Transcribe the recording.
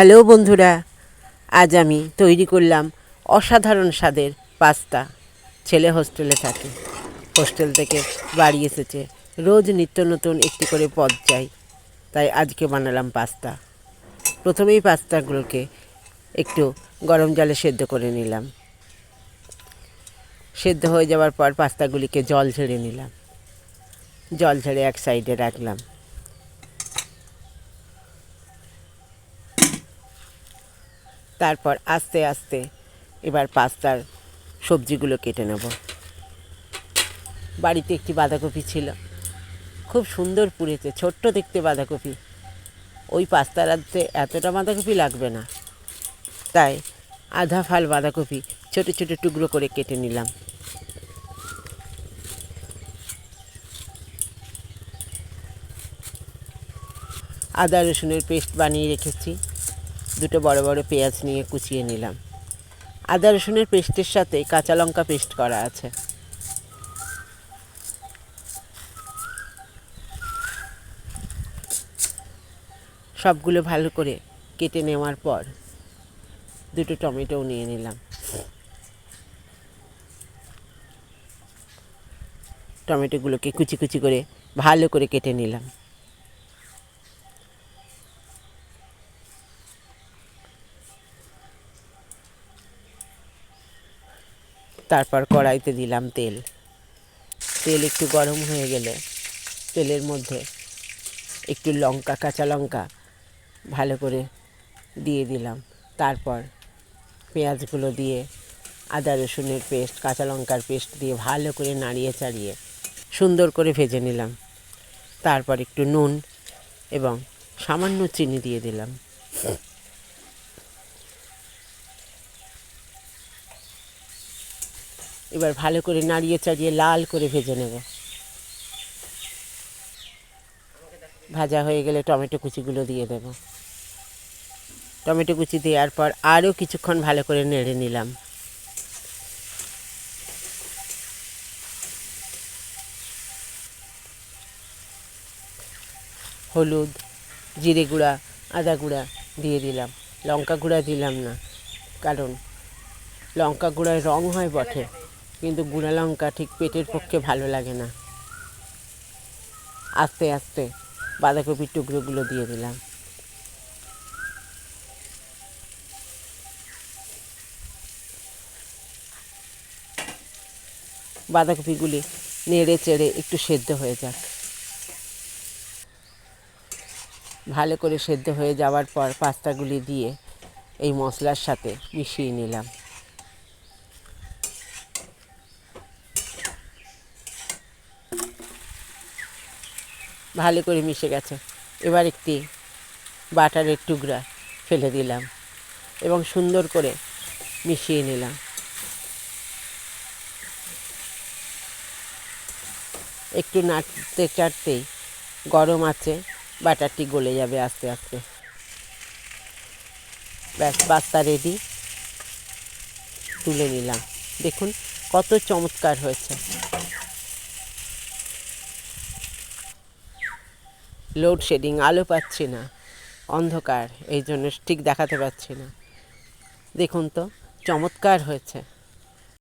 Hello বন্ধুরা, আজ আমি তৈরি করলাম অসাধারণ স্বাদের পাস্তা। ছেলে হোস্টেলে থাকে, হোস্টেল থেকে বাড়ি এসেছে, রোজ নিত্য নতুন একটি করে পদ চাই, তাই আজকে বানালাম পাস্তা। প্রথমেই পাস্তাগুলোকে একটু গরম জলে সেদ্ধ করে নিলাম। সেদ্ধ হয়ে যাওয়ার পর পাস্তাগুলিকে জল ঝেড়ে নিলাম। জল ঝেড়ে এক সাইডে রাখলাম। তারপর আস্তে আস্তে এবার পাস্তার সবজিগুলো কেটে নেব। বাড়িতে একটি বাঁধাকপি ছিল। খুব সুন্দর পুড়েছে, ছোট্ট দেখতে বাঁধাকপি। ওই পাস্তা রাঁধতে এতটা বাঁধাকপি লাগবে না। তাই আধা ফাল বাঁধাকপি ছোট ছোট টুকরো করে কেটে নিলাম। আদা রসুনের পেস্ট বানিয়ে রেখেছি। দুটো বড় বড় পেঁয়াজ নিয়ে কুচিয়ে নিলাম। আদা রসুনের পেস্টের সাথে কাঁচা লঙ্কা পেস্ট করা আছে। সবগুলো ভালো করে কেটে নেওয়ার পর দুটো টমেটোও নিয়ে নিলাম। টমেটোগুলোকে কুচি কুচি করে ভালো করে কেটে নিলাম। তারপর কড়াইতে দিলাম তেল। তেল একটু গরম হয়ে গেলে তেলের মধ্যে একটু লঙ্কা, কাঁচা লঙ্কা ভালো করে দিয়ে দিলাম। তারপর পেঁয়াজগুলো দিয়ে আদা রসুনের পেস্ট, কাঁচা লঙ্কার পেস্ট দিয়ে ভালো করে নাড়িয়ে চাড়িয়ে সুন্দর করে ভেজে নিলাম। তারপর একটু নুন এবং সামান্য চিনি দিয়ে দিলাম। এবার ভালো করে নাড়িয়ে চাড়িয়ে লাল করে ভেজে নেব। ভাজা হয়ে গেলে টমেটো কুচিগুলো দিয়ে দেব। টমেটো কুচি দেওয়ার পর আরও কিছুক্ষণ ভালো করে নেড়ে নিলাম। হলুদ, জিরে গুঁড়া, আদা গুঁড়া দিয়ে দিলাম। লঙ্কা গুঁড়া দিলাম না, কারণ লঙ্কা গুঁড়ায় রং হয় বটে। কিন্তু গুঁড়া লঙ্কা ঠিক পেটের পক্ষে ভালো লাগে না। আস্তে আস্তে বাঁধাকপির টুকরোগুলো দিয়ে দিলাম। বাঁধাকপিগুলি নেড়ে চেড়ে একটু সেদ্ধ হয়ে যাক। ভালো করে সেদ্ধ হয়ে যাওয়ার পর পাস্তাগুলি দিয়ে এই মশলার সাথে মিশিয়ে নিলাম। ভালো করে মিশে গেছে। এবার একটি বাটারের টুকরা ফেলে দিলাম এবং সুন্দর করে মিশিয়ে নিলাম। একটু নাড়তে চাড়তেই গরম আছে, বাটারটি গলে যাবে আস্তে আস্তে। ব্যাস, পাস্তা রেডি তুলে নিলাম। দেখুন কত চমৎকার হয়েছে। লোডশেডিং আলো পাচ্ছি না, অন্ধকার, এই জন্য ঠিক দেখাতে পাচ্ছি না। দেখুন তো, চমৎকার হয়েছে।